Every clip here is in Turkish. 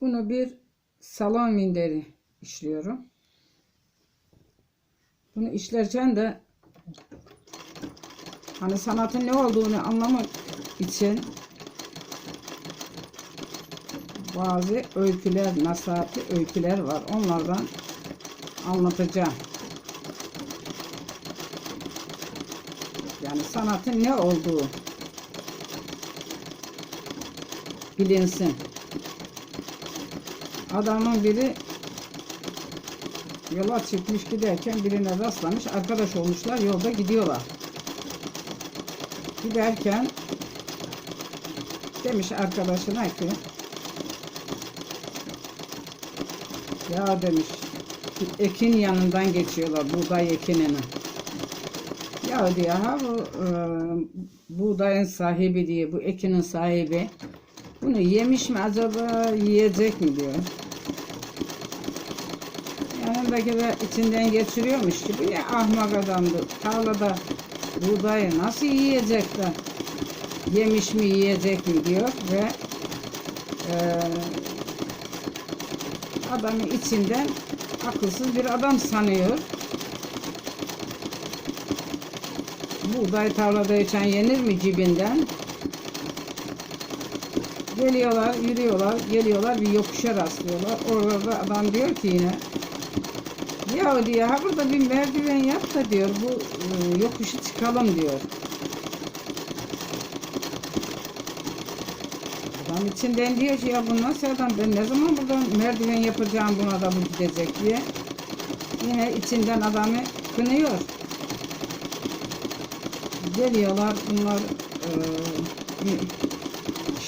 Bunu bir salon minderi işliyorum. Bunu işlerken de hani sanatın ne olduğunu anlamak için bazı öyküler, nasihatli öyküler var. Onlardan anlatacağım. Yani sanatın ne olduğu bilinsin. Adamın biri yola çıkmış giderken birine rastlamış. Arkadaş olmuşlar. Yolda gidiyorlar. Giderken demiş arkadaşına ki ya demiş ekin yanından geçiyorlar. Buğday ekinini. Ya diyor ha bu e, buğdayın sahibi diye bu ekinin sahibi bunu yemiş mi acaba yiyecek mi diyor. Yanındaki de içinden geçiriyormuş gibi ya ahmak adamdı. Tarlada buğdayı nasıl yiyecek de yemiş mi yiyecek mi diyor ve e, adamı içinden akılsız bir adam sanıyor. Buğday tarlada içen yenir mi cibinden? Geliyorlar, yürüyorlar, geliyorlar bir yokuşa rastlıyorlar. Orada adam diyor ki yine ya diyor ha burada bir merdiven yap da diyor bu e, yokuşu çıkalım diyor. Adam içinden diyor ki ya bu nasıl adam ben ne zaman buradan merdiven yapacağım buna da bu gidecek diye. Yine içinden adamı kınıyor. Geliyorlar bunlar e,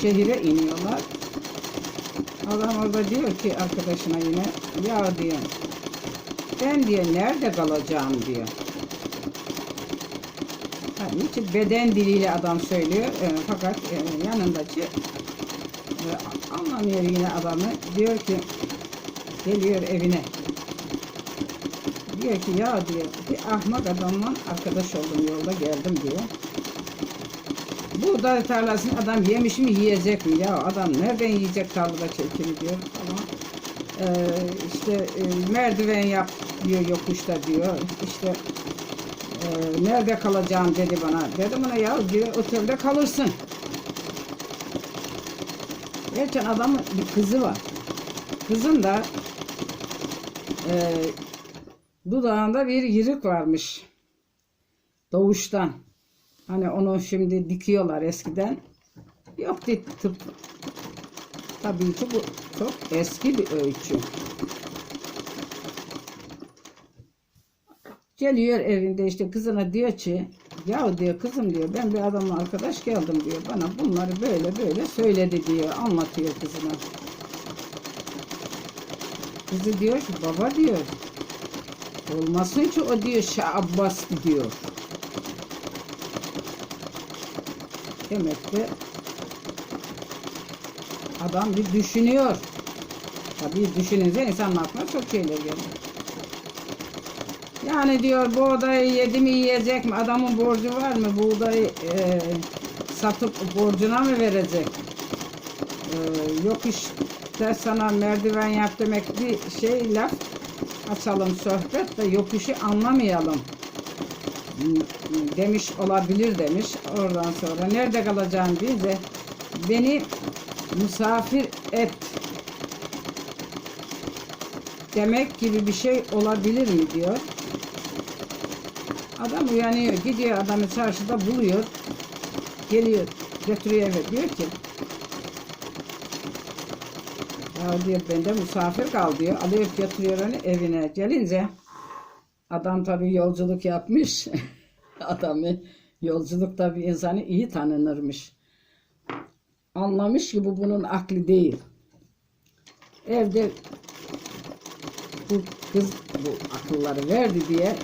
şehire iniyorlar. Adam orada diyor ki arkadaşına yine ya diyor ben diyor nerede kalacağım diyor. Yani hiç beden diliyle adam söylüyor e, fakat e, yanındaki e, anlamıyor yine adamı diyor ki geliyor evine diyor ki ya diyor bir ahmak adamla arkadaş oldum yolda geldim diyor. Buğday tarlasını adam yemiş mi yiyecek mi? Ya adam nereden yiyecek tarlada çekili diyor. Ama e, işte e, merdiven yap diyor yokuşta diyor. İşte e, nerede kalacağım dedi bana. Dedim ona ya diyor otelde kalırsın. Gerçekten adamın bir kızı var. Kızın da e, dudağında bir yırık varmış. Doğuştan. Hani onu şimdi dikiyorlar eskiden. Yok dedi tıp. Tabii ki bu çok eski bir öykü. Geliyor evinde işte kızına diyor ki ya diyor kızım diyor ben bir adamla arkadaş geldim diyor bana bunları böyle böyle söyledi diyor anlatıyor kızına. Kızı diyor ki baba diyor olmasın ki o diyor Şah Abbas diyor. Demek ki adam bir düşünüyor. Tabii düşününce insanın aklına çok şeyler geliyor. Yani diyor buğdayı yedi mi yiyecek mi? Adamın borcu var mı? Buğdayı e, satıp borcuna mı verecek? E, yok işte sana merdiven yap demek bir şey laf açalım sohbet de yok işi anlamayalım demiş olabilir demiş. Oradan sonra nerede kalacağım diye de beni misafir et demek gibi bir şey olabilir mi diyor. Adam uyanıyor, gidiyor adamı çarşıda buluyor. Geliyor, götürüyor eve diyor ki ya diyor bende misafir kal diyor. Alıyor götürüyor onu evine. Gelince adam tabii yolculuk yapmış. Adamı yolculukta bir insanı iyi tanınırmış. Anlamış ki bu bunun aklı değil. Evde bu kız bu akılları verdi diye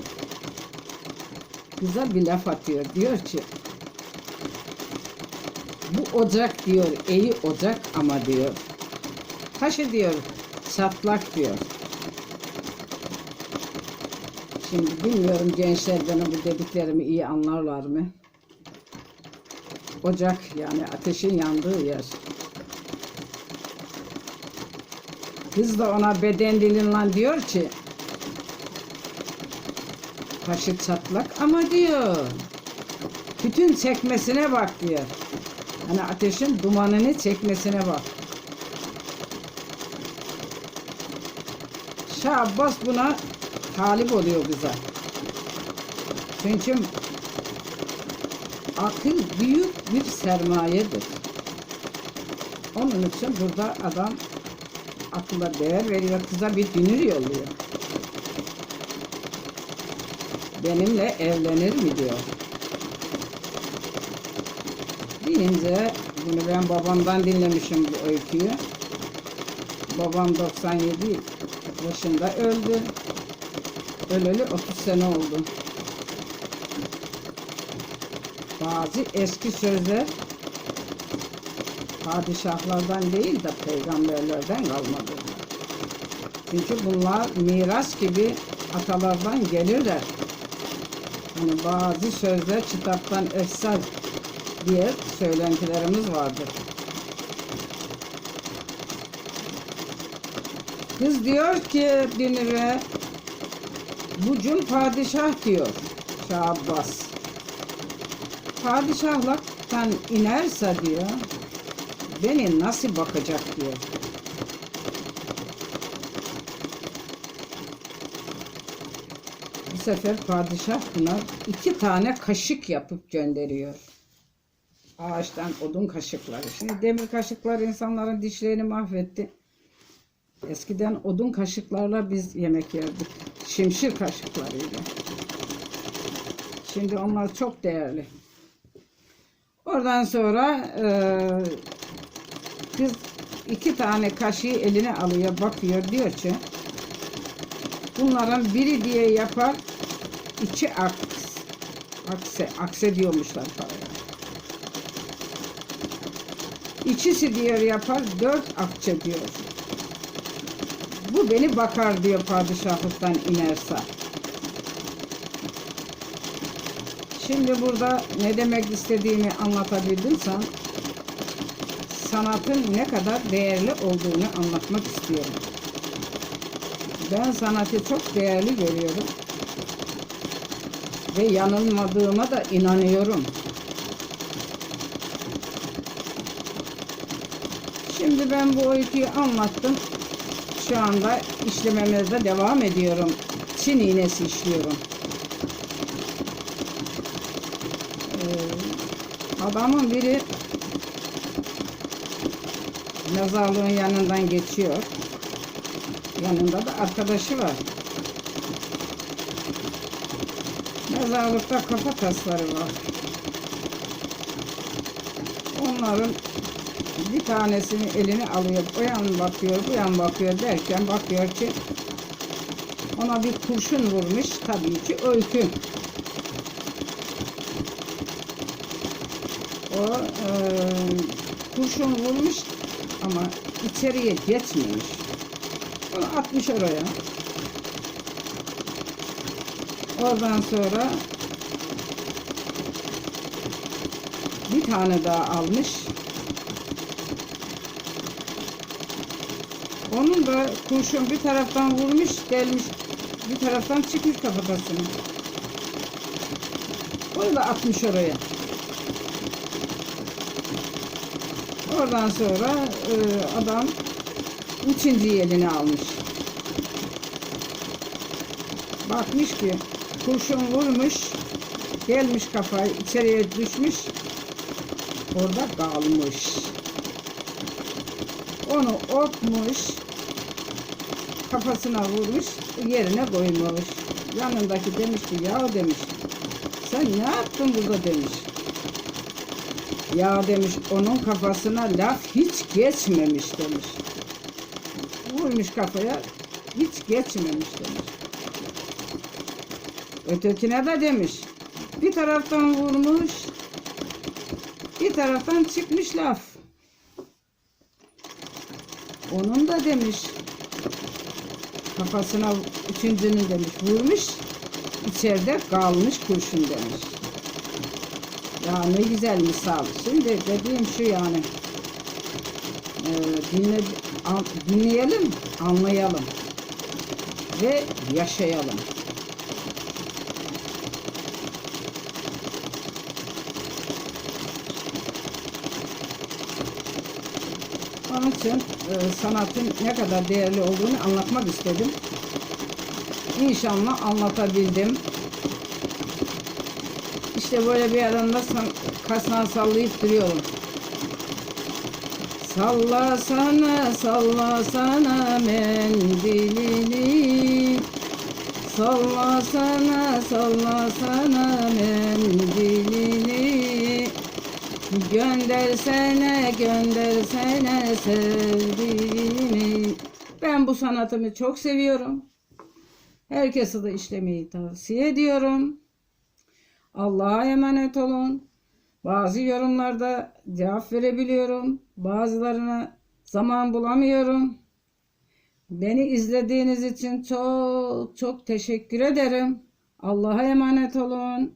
kıza bir laf atıyor. Diyor ki bu ocak diyor iyi ocak ama diyor taşı diyor çatlak diyor. Şimdi bilmiyorum gençler benim bu dediklerimi iyi anlarlar mı? Ocak yani ateşin yandığı yer. Kız da ona beden dilinden diyor ki taşı çatlak ama diyor bütün çekmesine bak diyor. Hani ateşin dumanını çekmesine bak. Şah Abbas buna talip oluyor kıza. Çünkü akıl büyük bir sermayedir. Onun için burada adam akılla değer veriyor. Kıza bir dünür yolluyor. Benimle evlenir mi diyor. Deyince bunu ben babamdan dinlemişim bu öyküyü. Babam 97 yaşında öldü. Öleli 30 sene oldu. Bazı eski sözler padişahlardan değil de peygamberlerden kalmadı. Çünkü bunlar miras gibi atalardan gelirler. Hani bazı sözler kitaptan efsal diye söylentilerimiz vardır. Kız diyor ki Dünür'e bucun padişah diyor Şah Abbas. Padişahlıktan inerse diyor beni nasıl bakacak diyor. Bu sefer padişah buna iki tane kaşık yapıp gönderiyor. Ağaçtan odun kaşıkları. Şimdi demir kaşıklar insanların dişlerini mahvetti. Eskiden odun kaşıklarla biz yemek yerdik. Şimşir kaşıklarıyla. Şimdi onlar çok değerli. Oradan sonra eee kız iki tane kaşığı eline alıyor, bakıyor diyor ki bunların biri diye yapar iki aks, akse, akse diyormuşlar paraya. İkisi diyor yapar dört akçe diyor. Beni bakar diyor padişahlıktan inerse. Şimdi burada ne demek istediğimi anlatabildiysem sanatın ne kadar değerli olduğunu anlatmak istiyorum. Ben sanatı çok değerli görüyorum. Ve yanılmadığıma da inanıyorum. Şimdi ben bu öyküyü anlattım. Şu anda işlememezde devam ediyorum. Çin iğnesi işliyorum. Ee, adamın biri mezarlığın yanından geçiyor. Yanında da arkadaşı var. Mezarlıkta kafa tasları var. Onların bir tanesini eline alıyor, o yan bakıyor, bu yan bakıyor derken bakıyor ki ona bir kurşun vurmuş tabii ki öykü. O e, kurşun vurmuş ama içeriye geçmemiş. Onu atmış oraya. Oradan sonra bir tane daha almış. Onun da kurşun bir taraftan vurmuş, gelmiş bir taraftan çıkmış kafatasını. Onu da atmış oraya. Oradan sonra e, adam üçüncü elini almış. Bakmış ki kurşun vurmuş, gelmiş kafayı içeriye düşmüş, orada kalmış. Onu otmuş, kafasına vurmuş, yerine koymuş. Yanındaki demiş ki ya demiş, sen ne yaptın burada demiş. Ya demiş onun kafasına laf hiç geçmemiş demiş. Vurmuş kafaya hiç geçmemiş demiş. Ötekine de demiş. Bir taraftan vurmuş, bir taraftan çıkmış laf. Onun da demiş kafasına üçüncünün demiş vurmuş içeride kalmış kurşun demiş. Ya ne güzel misal. Şimdi dediğim şu yani e, dinle, an- dinleyelim, anlayalım ve yaşayalım. Onun için e, sanatın ne kadar değerli olduğunu anlatmak istedim. İnşallah anlatabildim. İşte böyle bir adamda kasnağı sallayıp duruyorum. Salla sana, salla sana mendilini. Salla sana, salla sana mendilini. Göndersene, göndersene sevdiğimi. Ben bu sanatımı çok seviyorum. Herkese de işlemeyi tavsiye ediyorum. Allah'a emanet olun. Bazı yorumlarda cevap verebiliyorum. Bazılarına zaman bulamıyorum. Beni izlediğiniz için çok çok teşekkür ederim. Allah'a emanet olun.